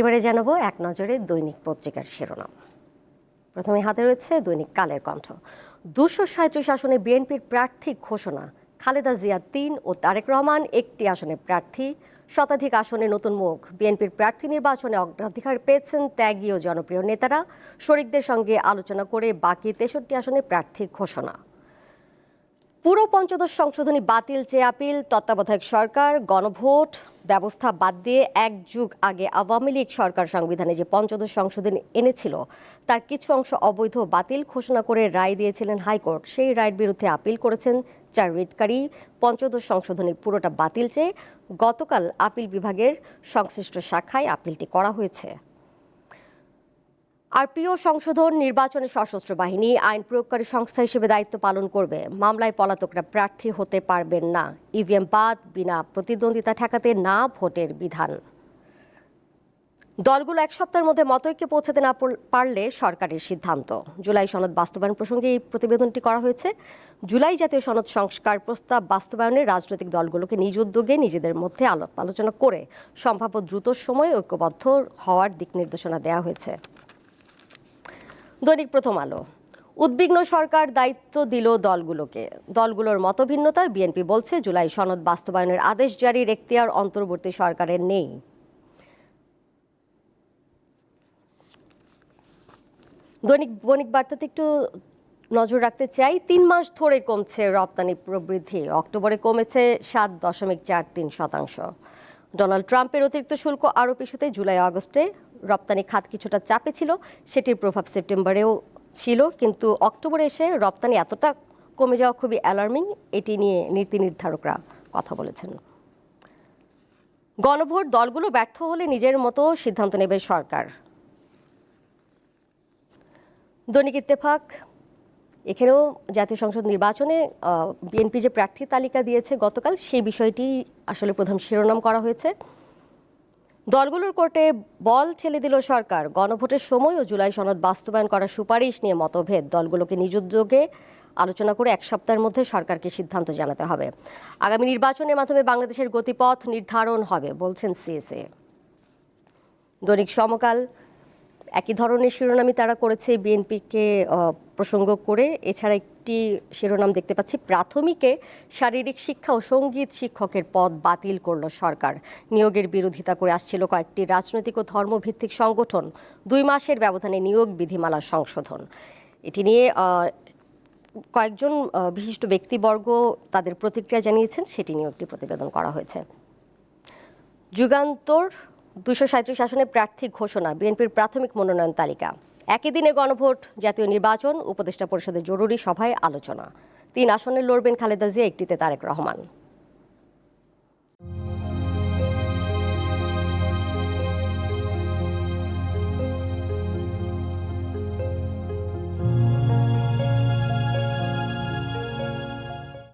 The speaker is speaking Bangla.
এবারে জানাব এক নজরে দৈনিক পত্রিকার শিরোনাম। প্রথমে হাতে রয়েছে দৈনিক কালের কণ্ঠ। দুশো সাঁত্রিশ আসনে বিএনপির প্রার্থী ঘোষণা। খালেদা জিয়া তিন ও তারেক রহমান একটি আসনে প্রার্থী। শতাধিক আসনে নতুন মুখ। বিএনপির প্রার্থী নির্বাচনে অগ্রাধিকার পেয়েছেন ত্যাগী ও জনপ্রিয় নেতারা। শরিকদের সঙ্গে আলোচনা করে বাকি তেষট্টি আসনে প্রার্থী ঘোষণা। পুরো পঞ্চদশ সংশোধনী বাতিল চেয়ে আপিল। তত্ত্বাবধায়ক সরকার, গণভোট ব্যবস্থা বাদ দিয়ে এক যুগ আগে আওয়ামী লীগ সরকার সংবিধানে যে পঞ্চদশ সংশোধন এনেছিল, তার কিছু অংশ অবৈধ বাতিল ঘোষণা করে রায় দিয়েছিলেন হাইকোর্ট। সেই রায়ের বিরুদ্ধে আপিল করেছেন চার রিটকারী। পঞ্চদশ সংশোধনী পুরোটা বাতিল চেয়ে গতকাল আপিল বিভাগের সংশ্লিষ্ট শাখায় আপিলটি করা হয়েছে। আরপিও সংশোধন, নির্বাচনে সশস্ত্র বাহিনী আইন প্রয়োগকারী সংস্থা হিসেবে দায়িত্ব পালন করবে। মামলায় পলাতকরা প্রার্থী হতে পারবেন না। ইভিএম বাদ, বিনা প্রতিদ্বন্দ্বিতা ঠেকাতে না ভোটের বিধান। দলগুলো এক সপ্তাহের মধ্যে মতৈক্যে পৌঁছাতে না পারলে সরকারের সিদ্ধান্ত। জুলাই সনদ বাস্তবায়ন প্রসঙ্গে এই প্রতিবেদনটি করা হয়েছে। জুলাই জাতীয় সনদ সংস্কার প্রস্তাব বাস্তবায়নে রাজনৈতিক দলগুলোকে নিজ উদ্যোগে নিজেদের মধ্যে আলোচনা করে সম্ভাব্য দ্রুত সময়ে ঐক্যবদ্ধ হওয়ার দিক নির্দেশনা দেওয়া হয়েছে। দৈনিক প্রথম আলো। উদ্বিগ্ন সরকার দায়িত্ব দিল দলগুলোকে। দলগুলোর মতভিন্নতায় বিএনপি বলছে, জুলাই সনদ বাস্তবায়নের আদেশ জারির এখতিয়ার অন্তর্বর্তী সরকারের নেই। দৈনিক বণিক বার্তাতে একটু নজর রাখতে চাই, তিন মাস ধরে কমছে রপ্তানি প্রবৃদ্ধি। অক্টোবরে কমেছে সাত দশমিক চার তিন শতাংশ। ডোনাল্ড ট্রাম্পের অতিরিক্ত শুল্ক আরোপ ইস্যুতে জুলাই আগস্টে রপ্তানি খাত কিছুটা চাপে ছিল, সেটির প্রভাব সেপ্টেম্বরেও ছিল, কিন্তু অক্টোবরে এসে রপ্তানি এতটা কমে যাওয়া খুবই অ্যালার্মিং এটি নিয়ে নীতি নির্ধারকরা কথা বলেছেন। গণভোট দলগুলো ব্যর্থ হলে নিজের মতো সিদ্ধান্ত নেবে সরকার। দৈনিক ইত্তেফাক, এখানেও জাতীয় সংসদ নির্বাচনে বিএনপি যে প্রার্থী তালিকা দিয়েছে গতকাল, সেই বিষয়টি আসলে প্রধান শিরোনাম করা হয়েছে। দলগুলোর কোর্টে বল ছেলে দিল সরকার। গণভোটের সময় ও জুলাই সনদ বাস্তবায়ন করার সুপারিশ নিয়ে মতভেদ। দলগুলোকে নিজ উদ্যোগে আলোচনা করে এক সপ্তাহের মধ্যে সরকারকে সিদ্ধান্ত জানাতে হবে। আগামী নির্বাচনের মাধ্যমে বাংলাদেশের গতিপথ নির্ধারণ হবে, বলছেন সিএসএ। দৈনিক সমকাল, একই ধরনের শিরোনামই তারা করেছে। বিএনপিকে প্রসঙ্গ করে, এছাড়া একটি শিরোনাম দেখতে পাচ্ছি। প্রাথমিকে শারীরিক শিক্ষা ও সংগীত শিক্ষকের পদ বাতিল করল সরকার। নিয়োগের বিরোধিতা করে আসছিল কয়েকটি রাজনৈতিক ও ধর্মভিত্তিক সংগঠন। দুই মাসের ব্যবধানে নিয়োগ বিধিমালা সংশোধন। এটি নিয়ে কয়েকজন বিশিষ্ট ব্যক্তিবর্গ তাদের প্রতিক্রিয়া জানিয়েছেন। সেটি নিয়ে একটি প্রতিবেদন করা হয়েছে। যুগান্তর দুশো সাঁত্রিশ আসনে প্রার্থী ঘোষণা। বিএনপির প্রাথমিক মনোনয়ন তালিকা। একই দিনে গণভোট, জাতীয় নির্বাচন, উপদেষ্টা পরিষদের জরুরি সভায় আলোচনা। তিন আসনে লড়বেন খালেদা জিয়া, একটিতে তারেক রহমান।